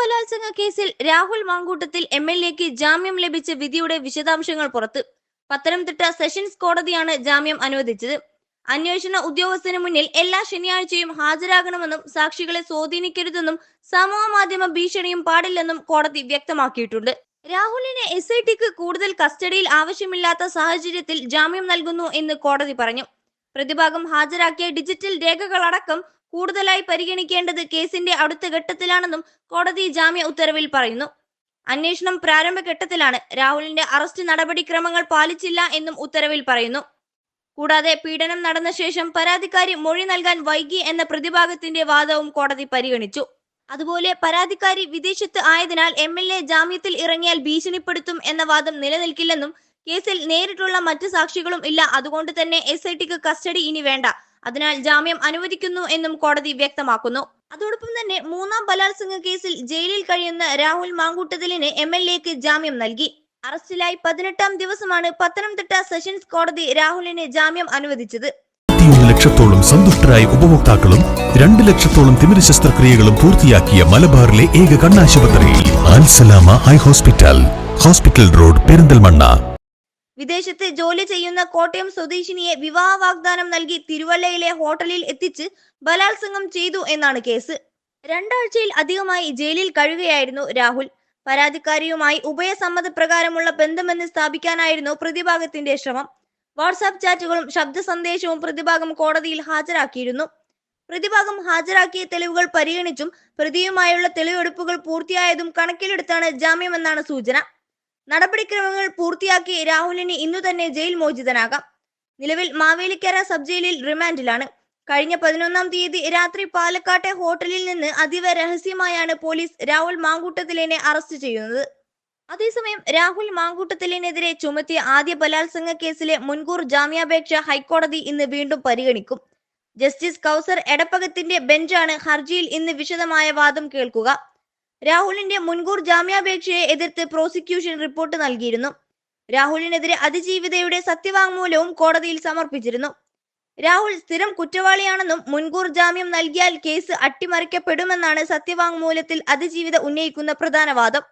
ബലാത്സംഗ കേസിൽ Rahul Mamkootathil M L എക്ക് ജാമ്യം ലഭിച്ച വിധിയുടെ വിശദാംശങ്ങൾ പുറത്ത്. പത്തനംതിട്ട സെഷൻസ് കോടതിയാണ് ജാമ്യം അനുവദിച്ചത്. അന്വേഷണ ഉദ്യോഗസ്ഥന് മുന്നിൽ എല്ലാ ശനിയാഴ്ചയും ഹാജരാകണമെന്നും സാക്ഷികളെ സ്വാധീനിക്കരുതെന്നും സമൂഹ മാധ്യമ ഭീഷണിയും പാടില്ലെന്നും കോടതി വ്യക്തമാക്കിയിട്ടുണ്ട്. രാഹുലിനെ എസ് ഐ ടിക്ക് കൂടുതൽ കസ്റ്റഡിയിൽ ആവശ്യമില്ലാത്ത സാഹചര്യത്തിൽ ജാമ്യം നൽകുന്നു എന്ന് കോടതി പറഞ്ഞു. പ്രതിഭാഗം ഹാജരാക്കിയ ഡിജിറ്റൽ രേഖകളടക്കം കൂടുതലായി പരിഗണിക്കേണ്ടത് കേസിന്റെ അടുത്ത ഘട്ടത്തിലാണെന്നും കോടതി ജാമ്യ ഉത്തരവിൽ പറയുന്നു. അന്വേഷണം പ്രാരംഭഘട്ടത്തിലാണ് രാഹുലിന്റെ അറസ്റ്റ് നടപടിക്രമങ്ങൾ പാലിച്ചില്ല എന്നും ഉത്തരവിൽ പറയുന്നു. കൂടാതെ പീഡനം നടന്ന ശേഷം പരാതിക്കാരി മൊഴി നൽകാൻ വൈകി എന്ന പ്രതിഭാഗത്തിന്റെ വാദവും കോടതി പരിഗണിച്ചു. അതുപോലെ പരാതിക്കാരി വിദേശത്ത് ആയതിനാൽ എം എൽ എ ജാമ്യത്തിൽ ഇറങ്ങിയാൽ ഭീഷണിപ്പെടുത്തും എന്ന വാദം നിലനിൽക്കില്ലെന്നും കേസിൽ നേരിട്ടുള്ള മറ്റു സാക്ഷികളും ഇല്ല. അതുകൊണ്ട് തന്നെ എസ് ഐ ടിക്ക് കസ്റ്റഡി ഇനി വേണ്ട. അതിനാൽ ജാമ്യം അനുവദിക്കുന്നു എന്നും കോടതി വ്യക്തമാക്കുന്നു. അതോടൊപ്പം തന്നെ മൂന്നാം ബലാത്സംഗ കേസിൽ ജയിലിൽ കഴിയുന്ന രാഹുൽ മാങ്കൂട്ടതിലിന് എം എൽ എക്ക് ജാമ്യം നൽകി. അറസ്റ്റിലായി പതിനെട്ടാം ദിവസമാണ് പത്തനംതിട്ട സെഷൻസ് കോടതി രാഹുലിന് ജാമ്യം അനുവദിച്ചത്. ലക്ഷത്തോളം സന്തുഷ്ടരായ ഉപഭോക്താക്കളും രണ്ട് ലക്ഷത്തോളം തിമിര ശസ്ത്രക്രിയകളും പൂർത്തിയാക്കിയ മലബാറിലെ ഏക കണ്ണാശുപത്രി Alsalama eye hospital. Hospital road Perinthalmanna. വിദേശത്ത് ജോലി ചെയ്യുന്ന കോട്ടയം സ്വദേശിനിയെ വിവാഹ വാഗ്ദാനം നൽകി തിരുവല്ലയിലെ ഹോട്ടലിൽ എത്തിച്ച് ബലാത്സംഗം ചെയ്തു എന്നാണ് കേസ്. രണ്ടാഴ്ചയിൽ അധികമായി ജയിലിൽ കഴിയുകയായിരുന്നു രാഹുൽ. പരാതിക്കാരിയുമായി ഉഭയസമ്മത പ്രകാരമുള്ള ബന്ധമെന്ന് സ്ഥാപിക്കാനായിരുന്നു പ്രതിഭാഗത്തിന്റെ ശ്രമം. വാട്സാപ്പ് ചാറ്റുകളും ശബ്ദ സന്ദേശവും പ്രതിഭാഗം കോടതിയിൽ ഹാജരാക്കിയിരുന്നു. പ്രതിഭാഗം ഹാജരാക്കിയ തെളിവുകൾ പരിഗണിച്ചും പ്രതിയുമായുള്ള തെളിവെടുപ്പുകൾ പൂർത്തിയായതും കണക്കിലെടുത്താണ് ജാമ്യമെന്നാണ് സൂചന. നടപടിക്രമങ്ങൾ പൂർത്തിയാക്കി രാഹുലിന് ഇന്നു തന്നെ ജയിൽ മോചിതനാകാം. നിലവിൽ മാവേലിക്കര സബ് ജയിലിൽ റിമാൻഡിലാണ്. കഴിഞ്ഞ പതിനൊന്നാം തീയതി രാത്രി പാലക്കാട്ടെ ഹോട്ടലിൽ നിന്ന് അതീവ രഹസ്യമായാണ് പോലീസ് രാഹുൽ മാങ്കൂട്ടത്തിലിനെ അറസ്റ്റ് ചെയ്യുന്നത്. അതേസമയം രാഹുൽ മാങ്കൂട്ടത്തിലിനെതിരെ ചുമത്തിയ ആദ്യ ബലാത്സംഗ കേസിലെ മുൻകൂർ ജാമ്യാപേക്ഷ ഹൈക്കോടതി ഇന്ന് വീണ്ടും പരിഗണിക്കും. ജസ്റ്റിസ് കൗസർ എടപ്പകത്തിന്റെ ബെഞ്ചാണ് ഹർജിയിൽ ഇന്ന് വിശദമായ വാദം കേൾക്കുക. രാഹുലിന്റെ മുൻകൂർ ജാമ്യാപേക്ഷയെ എതിർത്ത് പ്രോസിക്യൂഷൻ റിപ്പോർട്ട് നൽകിയിരുന്നു. രാഹുലിനെതിരെ അതിജീവിതയുടെ സത്യവാങ്മൂലവും കോടതിയിൽ സമർപ്പിച്ചിരുന്നു. രാഹുൽ സ്ഥിരം കുറ്റവാളിയാണെന്നും മുൻകൂർ ജാമ്യം നൽകിയാൽ കേസ് അട്ടിമറിക്കപ്പെടുമെന്നാണ് സത്യവാങ്മൂലത്തിൽ അതിജീവിത ഉന്നയിക്കുന്ന പ്രധാന വാദം.